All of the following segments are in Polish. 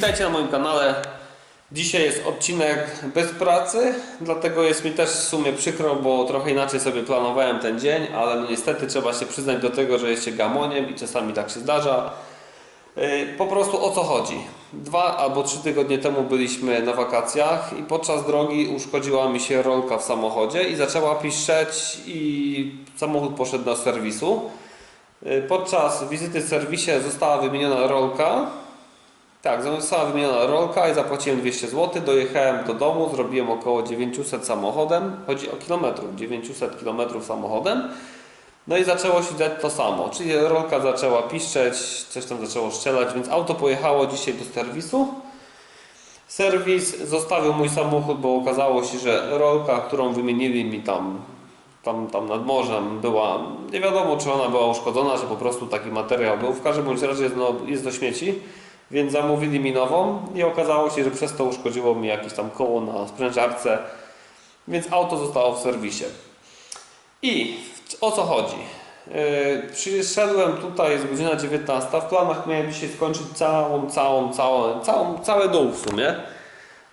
Witajcie na moim kanale. Dzisiaj jest odcinek bez pracy, dlatego jest mi też w sumie przykro, bo trochę inaczej sobie planowałem ten dzień, ale no niestety trzeba się przyznać do tego, że jest się gamoniem i czasami tak się zdarza. Yy, Po prostu o co chodzi? Dwa albo trzy tygodnie temu byliśmy na wakacjach i podczas drogi uszkodziła mi się rolka w samochodzie i zaczęła piszczeć i samochód poszedł do serwisu. Yy, Podczas wizyty w serwisie została wymieniona rolka, tak, została wymieniona rolka i zapłaciłem 200 zł. Dojechałem do domu, zrobiłem około 900 samochodem. Chodzi o kilometrów, 900 kilometrów samochodem. No i zaczęło się dziać to samo, czyli rolka zaczęła piszczeć, coś tam zaczęło strzelać, więc auto pojechało dzisiaj do serwisu. Serwis zostawił mój samochód, bo okazało się, że rolka, którą wymienili mi tam, tam, tam nad morzem była, nie wiadomo czy ona była uszkodzona, czy po prostu taki materiał był. W każdym bądź razie jest, no, jest do śmieci. Więc zamówili mi nową i okazało się, że przez to uszkodziło mi jakieś tam koło na sprężarce, więc auto zostało w serwisie. I o co chodzi? Yy, przyszedłem tutaj, jest godzina 19, w planach miałem dzisiaj skończyć całą, całą, całą, całą, cały dół w sumie,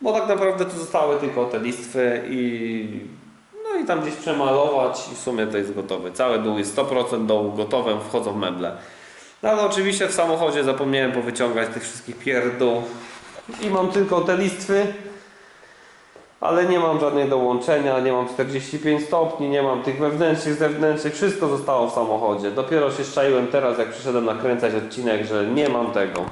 bo tak naprawdę tu zostały tylko te listwy i no i tam gdzieś przemalować i w sumie to jest gotowe. Cały dół jest 100% dołu gotowe, wchodzą meble. No ale oczywiście w samochodzie zapomniałem powyciągać tych wszystkich pierdół i mam tylko te listwy, ale nie mam żadnych dołączenia, nie mam 45 stopni, nie mam tych wewnętrznych, zewnętrznych, wszystko zostało w samochodzie. Dopiero się szczaiłem teraz, jak przyszedłem nakręcać odcinek, że nie mam tego.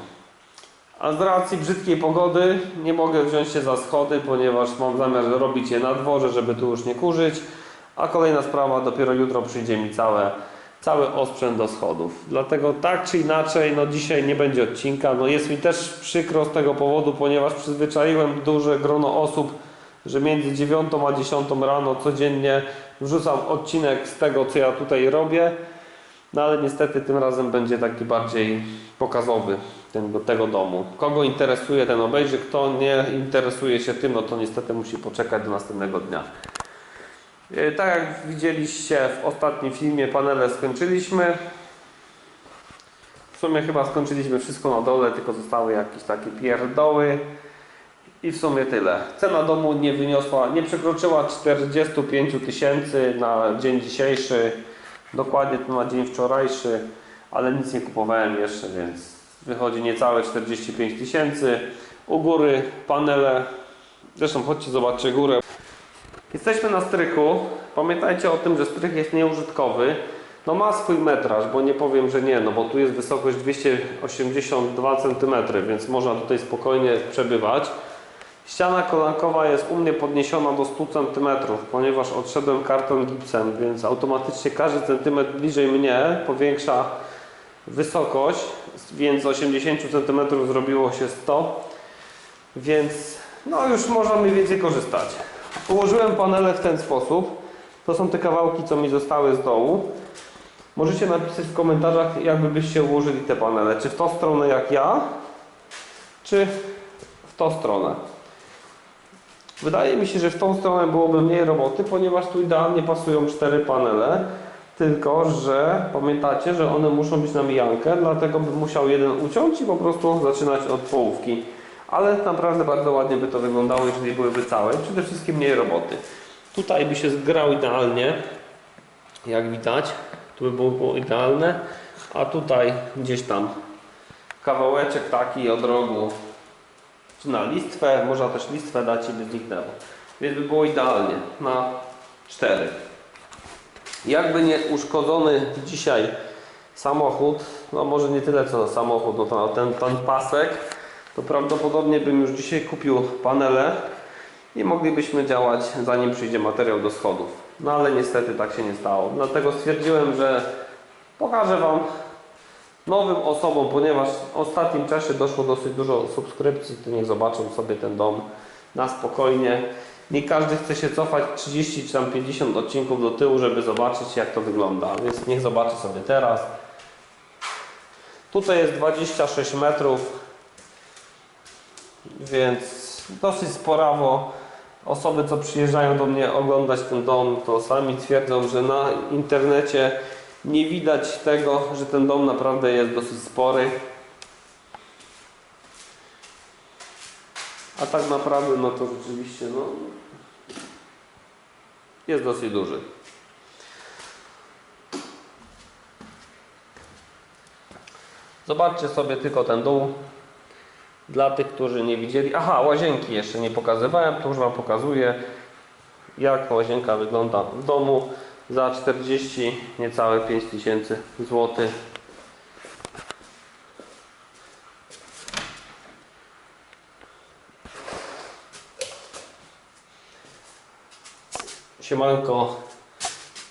A z racji brzydkiej pogody nie mogę wziąć się za schody, ponieważ mam zamiar robić je na dworze, żeby tu już nie kurzyć. A kolejna sprawa, dopiero jutro przyjdzie mi całe, cały osprzęt do schodów. Dlatego tak czy inaczej, no dzisiaj nie będzie odcinka. No jest mi też przykro z tego powodu, ponieważ przyzwyczaiłem duże grono osób, że między 9 a 10 rano codziennie wrzucam odcinek z tego, co ja tutaj robię. No ale niestety tym razem będzie taki bardziej pokazowy tego, tego domu. Kogo interesuje ten obejrzy, kto nie interesuje się tym, no to niestety musi poczekać do następnego dnia. E, Tak jak widzieliście w ostatnim filmie, panele skończyliśmy. W sumie chyba skończyliśmy wszystko na dole, tylko zostały jakieś takie pierdoły. I w sumie tyle. Cena domu nie wyniosła, nie przekroczyła 45 000 tysięcy na dzień dzisiejszy. Dokładnie to na dzień wczorajszy, ale nic nie kupowałem jeszcze, więc wychodzi niecałe 45 000 tysięcy. U góry panele, zresztą chodźcie zobaczcie górę. Jesteśmy na strychu. Pamiętajcie o tym, że strych jest nieużytkowy. No ma swój metraż, bo nie powiem, że nie, no bo tu jest wysokość 282 cm, więc można tutaj spokojnie przebywać. Ściana kolankowa jest u mnie podniesiona do 100 cm, ponieważ odszedłem karton gipsem, więc automatycznie każdy centymetr bliżej mnie powiększa wysokość, więc z 80 cm zrobiło się 100, więc no już można mniej więcej korzystać. Ułożyłem panele w ten sposób. To są te kawałki, co mi zostały z dołu. Możecie napisać w komentarzach, jakby byście ułożyli te panele. Czy w tą stronę jak ja, czy w tą stronę. Wydaje mi się, że w tą stronę byłoby mniej roboty, ponieważ tu idealnie pasują cztery panele. Tylko, że pamiętacie, że one muszą być na mijankę, dlatego bym musiał jeden uciąć i po prostu zaczynać od połówki. Ale naprawdę bardzo ładnie by to wyglądało, jeżeli byłyby całe. Przede wszystkim mniej roboty. Tutaj by się zgrał idealnie, jak widać. Tu by było, idealne. A tutaj gdzieś tam kawałeczek taki od rogu czy na listwę, można też listwę dać i by zniknęło. Więc by było idealnie na 4. Jakby nie uszkodzony dzisiaj samochód, no może nie tyle co samochód, no to ten, ten pasek, to prawdopodobnie bym już dzisiaj kupił panele i moglibyśmy działać zanim przyjdzie materiał do schodów. No ale niestety tak się nie stało. Dlatego stwierdziłem, że pokażę Wam nowym osobom, ponieważ w ostatnim czasie doszło dosyć dużo subskrypcji, to niech zobaczą sobie ten dom na spokojnie. Nie każdy chce się cofać 30 czy tam 50 odcinków do tyłu, żeby zobaczyć jak to wygląda, więc niech zobaczy sobie teraz. Tutaj jest 26 metrów, więc dosyć sporawo. Osoby, co przyjeżdżają do mnie oglądać ten dom, to sami twierdzą, że na internecie nie widać tego, że ten dom naprawdę jest dosyć spory. A tak naprawdę, no to rzeczywiście, no, jest dosyć duży. Zobaczcie sobie tylko ten dół. Dla tych, którzy nie widzieli. Aha, łazienki jeszcze nie pokazywałem, to już Wam pokazuję, jak łazienka wygląda w domu za 40, niecałe 5 tysięcy złotych. Siemanko.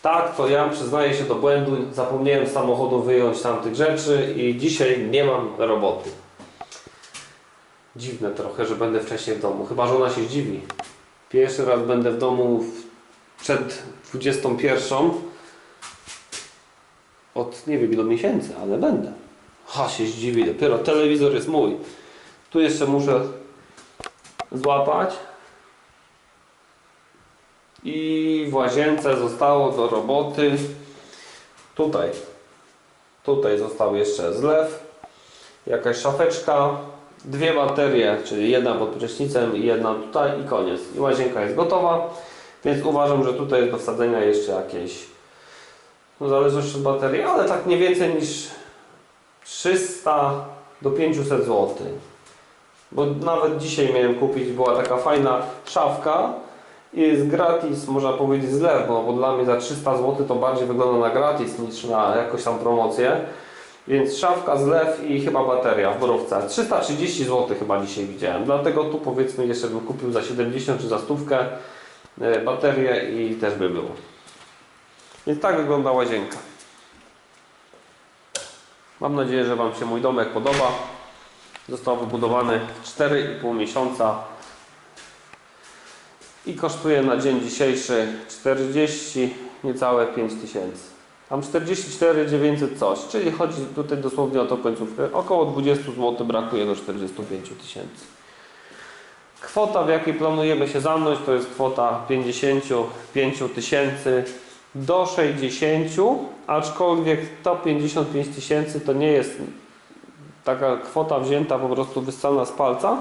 Tak, to ja przyznaję się do błędu. Zapomniałem z samochodu wyjąć tamtych rzeczy i dzisiaj nie mam roboty. Dziwne trochę, że będę wcześniej w domu. Chyba żona się zdziwi. Pierwszy raz będę w domu przed 21. Od nie wiem ilu miesięcy, ale będę. Ha, się zdziwi. Dopiero telewizor jest mój. Tu jeszcze muszę złapać. I w łazience zostało do roboty. Tutaj. Tutaj został jeszcze zlew. Jakaś szafeczka. Dwie baterie, czyli jedna pod prysznicem i jedna tutaj i koniec. I łazienka jest gotowa. Więc uważam, że tutaj jest do wsadzenia jeszcze jakieś no, od baterii, ale tak nie więcej niż 300 do 500 zł. Bo nawet dzisiaj miałem kupić, była taka fajna szafka i jest gratis, można powiedzieć zlew, bo, bo dla mnie za 300 zł to bardziej wygląda na gratis niż na jakąś tam promocję. Więc szafka, zlew i chyba bateria w borówce. 330 zł chyba dzisiaj widziałem. Dlatego tu powiedzmy jeszcze bym kupił za 70 czy za stówkę e, baterię i też by było. Więc tak wygląda łazienka. Mam nadzieję, że Wam się mój domek podoba. Został wybudowany w 4,5 miesiąca i kosztuje na dzień dzisiejszy 40, niecałe 5 tysięcy. Tam 44 900 coś, czyli chodzi tutaj dosłownie o tą końcówkę. Około 20 zł brakuje do 45 tysięcy. Kwota, w jakiej planujemy się zamknąć, to jest kwota 55 tysięcy do 60, aczkolwiek to 55 tysięcy to nie jest taka kwota wzięta po prostu wyssana z palca,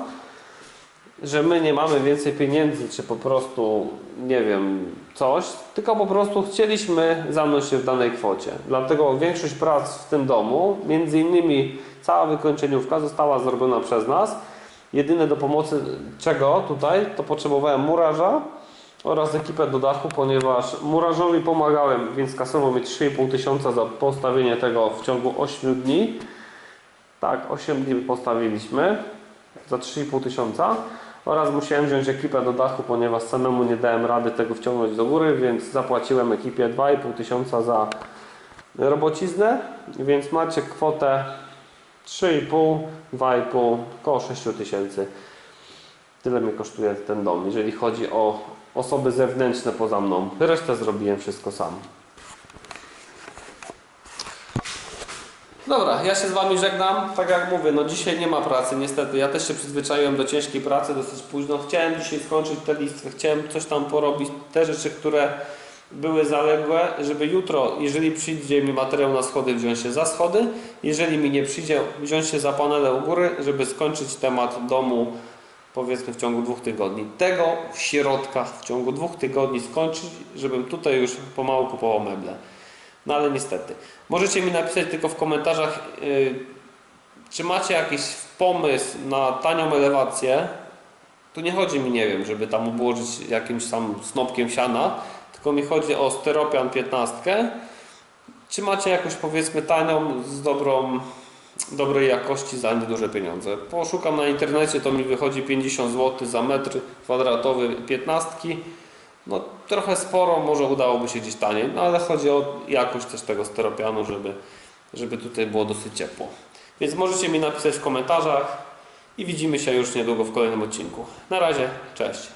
że my nie mamy więcej pieniędzy, czy po prostu nie wiem, coś, tylko po prostu chcieliśmy zamknąć się w danej kwocie. Dlatego większość prac w tym domu, między innymi cała wykończeniówka została zrobiona przez nas. Jedyne do pomocy czego tutaj, to potrzebowałem murarza oraz ekipę do dachu, ponieważ murarzowi pomagałem, więc kasował mi 3,5 tysiąca za postawienie tego w ciągu 8 dni. Tak, 8 dni postawiliśmy za 3,5 tysiąca oraz musiałem wziąć ekipę do dachu, ponieważ samemu nie dałem rady tego wciągnąć do góry, więc zapłaciłem ekipie 2,5 tysiąca za robociznę, więc macie kwotę 3,5, 2,5, około 6 tysięcy. Tyle mi kosztuje ten dom, jeżeli chodzi o osoby zewnętrzne poza mną. Resztę zrobiłem wszystko sam. Dobra, ja się z Wami żegnam. Tak jak mówię, no dzisiaj nie ma pracy, niestety. Ja też się przyzwyczaiłem do ciężkiej pracy dosyć późno. Chciałem dzisiaj skończyć te listy, chciałem coś tam porobić, te rzeczy, które były zaległe, żeby jutro, jeżeli przyjdzie mi materiał na schody, wziąć się za schody. Jeżeli mi nie przyjdzie, wziąć się za panele u góry, żeby skończyć temat domu powiedzmy w ciągu dwóch tygodni. Tego w środkach w ciągu dwóch tygodni skończyć, żebym tutaj już pomału kupował meble. No ale niestety. Możecie mi napisać tylko w komentarzach, yy, czy macie jakiś pomysł na tanią elewację. Tu nie chodzi mi, nie wiem, żeby tam obłożyć jakimś tam snopkiem siana, tylko mi chodzi o steropian 15. Czy macie jakąś powiedzmy tanią, z dobrą, dobrej jakości za nieduże pieniądze? Poszukam na internecie, to mi wychodzi 50 zł za metr kwadratowy 15. No trochę sporo, może udałoby się gdzieś taniej, no ale chodzi o jakość też tego steropianu, żeby, żeby tutaj było dosyć ciepło. Więc możecie mi napisać w komentarzach i widzimy się już niedługo w kolejnym odcinku. Na razie, cześć.